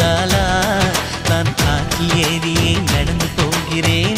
வந்ததாலா நான் காற்றில் ஏறியே நடந்து போகிறேன்?